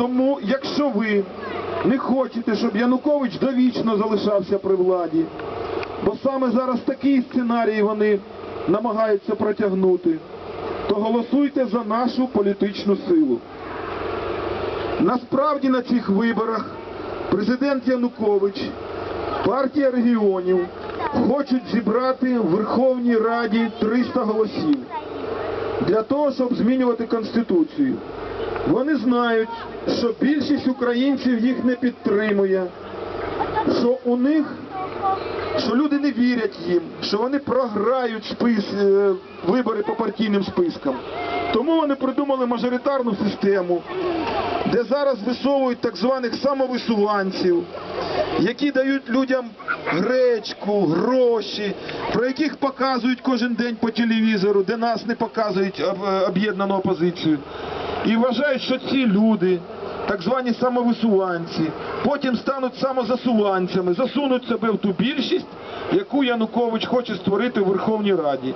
Тому, якщо ви не хочете, щоб Янукович довічно залишався при владі, бо саме зараз такий сценарій вони намагаються протягнути, то голосуйте за нашу політичну силу. Насправді на цих виборах президент Янукович, партія регіонів хочуть зібрати в Верховній Раді 300 голосів для того, щоб змінювати Конституцію. Вони знають, що більшість українців їх не підтримує, що у них, що люди не вірять їм, що вони програють спис, е, вибори по партійним спискам. Тому вони придумали мажоритарну систему, де зараз висовують так званих самовисуванців, які дають людям гречку, гроші, про яких показують кожен день по телевізору, де нас не показують е, об'єднану опозицію. І вважають, що ці люди, так звані самовисуванці, потім стануть самозасуванцями, засунуть себе в ту більшість, яку Янукович хоче створити в Верховній Раді.